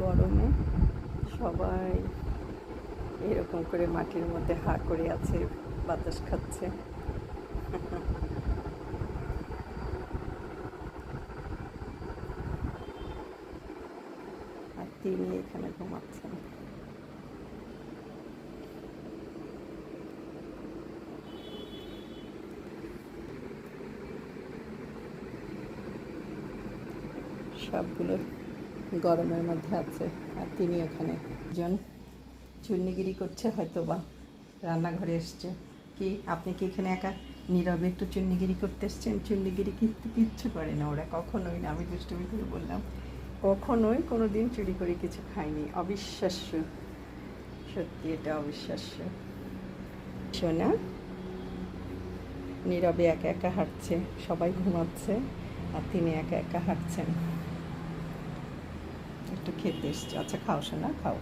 গরমে সবাই এরকম করে মাটির মধ্যে হা করে আছে, বাতাস খাচ্ছে। আর তিনি এখানে ঘুমাচ্ছেন। সবগুলো গরমের মধ্যে আছে, আর তিনি ওখানে জন চুন্নিগিরি করছে হয়তো বা রান্নাঘরে এসছে। কি, আপনি কি এখানে একা? নীরবে একটু চুন্নিগিরি করতে এসছেন? চুন্নিগিরি কিন্তু কিচ্ছু করে না ওরা, কখনোই না। আমি দুষ্টুমি করে বললাম, কখনোই কোনো দিন চুরি করে কিছু খায়নি। অবিশ্বাস্য। সত্যি, এটা অবিশ্বাস্য। শোনা, নীরবে একা একা হাঁটছে, সবাই ঘুমাচ্ছে, আর তিনি একা একা হাঁটছেন। একটু খেতে এসছে। আচ্ছা খাও শোনা খাও।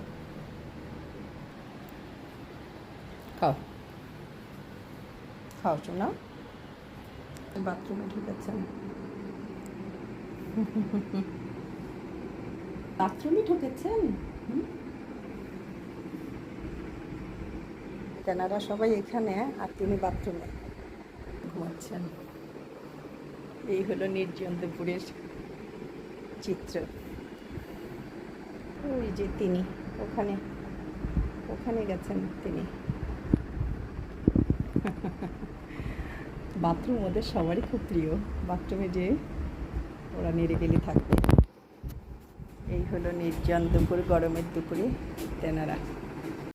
খাও। খাও শোনা বাথরুমে ঢুকেছেন। বাথরুমে ঢুকেছেন? তেনারা সবাই এখানে, আর তিনি বাথরুমে ঘুমাচ্ছেন। এই হলো নির্জন দুপুরের চিত্র। ওই যে তিনি, ওখানে ওখানে গেছেন তিনি। বাথরুম ওদের সবারই খুব প্রিয়। বাথরুমে যে ওরা নিরিবিলি থাকবে। এই হলো নির্জন দুপুর, গরমের দুপুরে তেনারা।